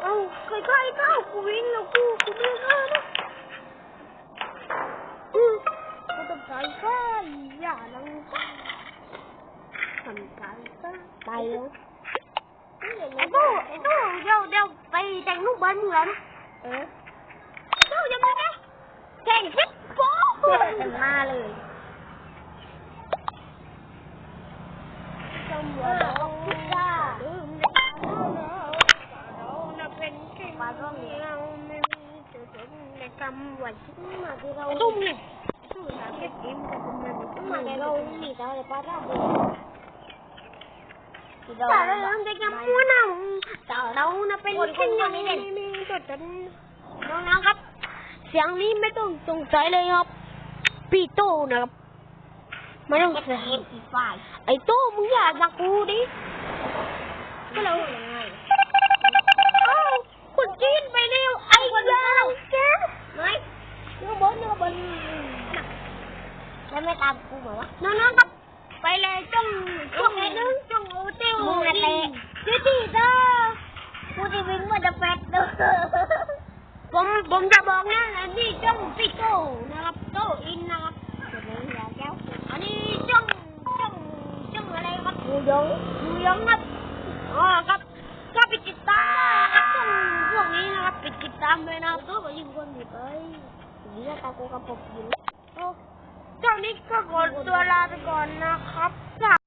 เดี๋ยวผมชอบสองโบะเล่นเลยเอ้าใครใครเข้ากูวิ่งแล้วกูกูไม่เข้านะอือกูต้องใจก็อย่าลังทำใจก็ตายแล้วไอ้ตู้ไอ้ตู้เดี๋ยวเดี๋ยวไปแต่งรูปบ้านเมืองเออตู้ยังไงนะแข่งชิปโป๊ะกันมาเลย งไม่มีตัวตนน้องๆครับ เสียงนี้ไม่ต้องสงสัยเลยครับ พี่โตนะครับไม่ต้องเสียไอ้โตมึงอย่ามากูดิฮัลโหลเอ้าคุณจีนไปเร็วไอ้ยาวแกไม่เนื้อบนเนื้อบน แล้วไม่ตามกูเหรอวะน้องๆครับ ไปเลยจ้องจ้องนึงจ้องโอเตียวมึงอะไรจีจีเด้อกูจะวิ่งมาจะแฟดเด้อผมผมจะบอกนะอันนี้จ้องปิโก้นะครับโตอินนะครับเดี๋ยวผมอยากแก้วอันนี้จ้องจ้องจ้องอะไรครับหมูยองหมูยองครับอ๋อครับ ก็ไปติดตามครับช่วงพวกนี้นะครับไปติดตามเลยนะครับก็ไปยิงคนผิดเอ้ยนี่ก็ตาโกกับผมอยู่ โอ้เจ้า